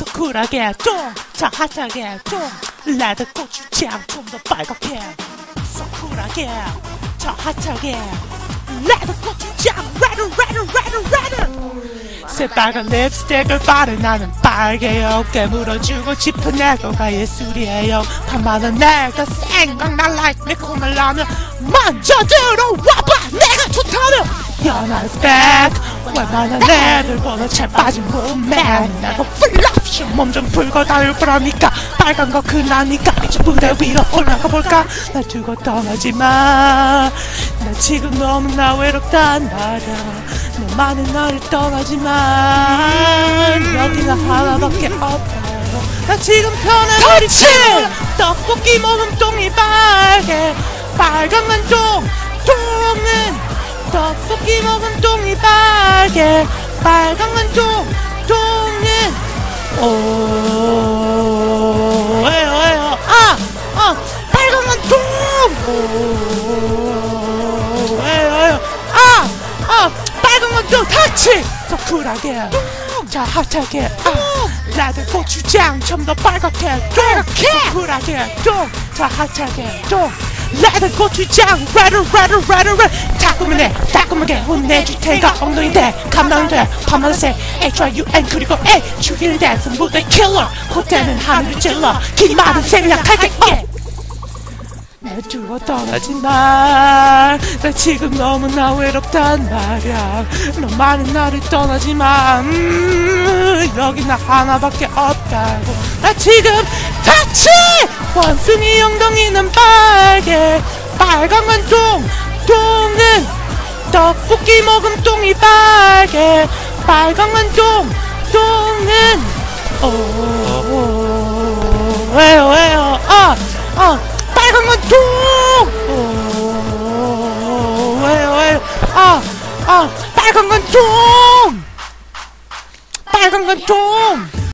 서쿨하게 좀자 핫하게 좀 레드 고추장 좀 더 빨갛게 서쿨하게 자 핫하게 레드 고추장 레드 레드 레드 레드. 새빨간 립스틱을 바른 나는 빨개요. 깨물어주고 싶은 내가 예술이에요. 밤마다 내가 생각날 like 매콤한 라면 먼저 들어와봐. 내가 좋다면 연한 스 펙 얼마나 레벨보다 잘 빠진 몸매 내가 플랍시 몸좀 풀고 다닐 거라니까. 빨간 거 그나니까. 이제 무대 위로 올라가 볼까? 날 두고 떠나지 마. 나 지금 너무나 외롭단 말야 너만은 나를 떠나지만 여기가 하나밖에 없다고. 나 지금 편해 터치 떡볶이 먹음 똥이 빨개. 빨간만 똥 똥은 떡볶이 먹은 똥이 빨개. 빨간만 똥 똥은 오 에요 에요. 아 아 빨간만 똥. 오, 에요 에요. 아 아 빨간만 똥. 터치. 더 쿨하게. 자 핫하게. 아 라드 고추장 좀 더 빨갛게. 빨갛게. 쿨하게. 좀자 핫하게. 좀 레드 고추장 레드 레드 레드 레드 따끔하게 따끔하게 혼내줄 테가 엉덩이 대 감당돼 파만색 H-Y-U-N 그리고 A. 죽일 댄스 무대 킬러 콧대는 하늘을 찔러. 기마는 생략할게. 어. 날 두고 떠나지만 나 지금 너무나 외롭단 말야. 너만은 나를 떠나지만 음, 여기 나 하나밖에 없다고. 나 지금 다치! 원숭이 엉덩이는 빨개 건 똥, 똥은 떡볶이 먹은 똥이 빨개 건 똥, 똥은 오, 오, 왜요 왜요 아, 아 빨간 건 똥! 오, 왜요, 왜요? 아, 아, 빨간 건 똥! 건 똥!